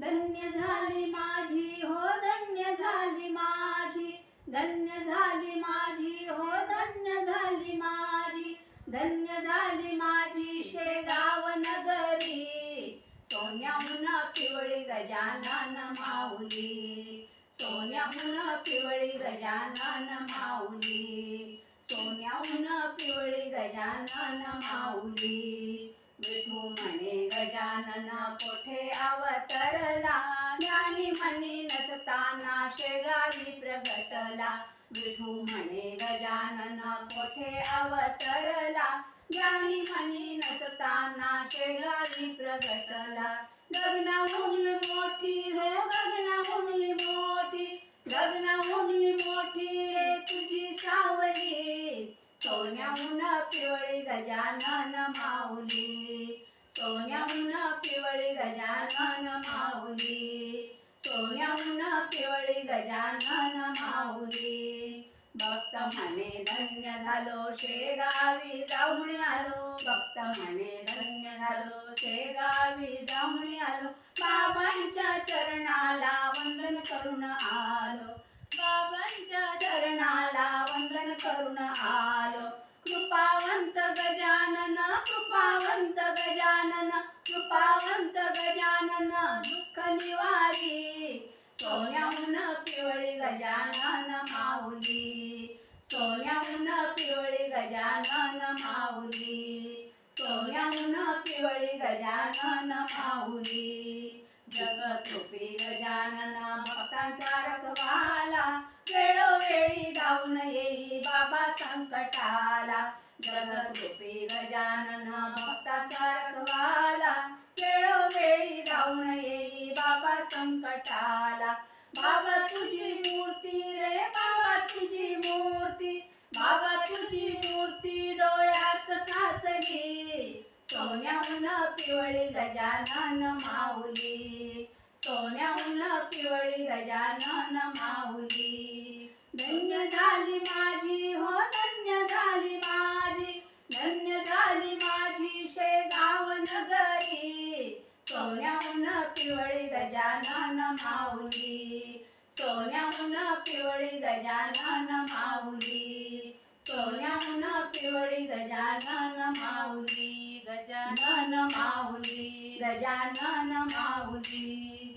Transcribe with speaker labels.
Speaker 1: धन्य झाली माझी हो धन्य झाली माझी. धन्य झाली माझी हो धन्य झाली माझी. धन्य झाली माझी शेगाव नगरी. सोन्याहून पिवळी गजानन माऊली. सोन्याहून पिवळी गजानन माऊली गजानन कोठे अवतरला? ज्ञानी मनी नसताना शेगावी प्रगटला. विठू म्हणे गजानना कोठे अवतरला? ज्ञानी मनी नसताना शेगावी प्रगटला. गगनाहून मोठी रे गगनाहून गजानन माऊली सोन्याहून पिवळी गजानन माऊली. भक्त म्हणे धन्य झालो शेगावी जाऊन आलो. भक्त म्हणे धन्य झालो शेगावी जाऊन सोन्याहून पिवळी गजानन माऊली. सोन्याहून पिवळी गजानन माऊली. जगतरूपी गजानन भक्तांचा रखवाला. वेळोवेळी धावून येई बाबा संकटाला. जगतरूपी गजानन भक्तांचा रखवाला. वेळोवेळी धावून येई बाबा संकटाला. बाबा तुझी सोन्याहून पिवळी गजानन माऊली. सोन्याहून पिवळी गजानन माऊली. धन्य झाली माझी हो धन्य झाली माझी. धन्य झाली माझी शेगाव नगरी. सोन्याहून पिवळी गजानन माऊली. सोन्याहून पिवळी गजानन माऊली. सोन्याहून गजानन माऊली.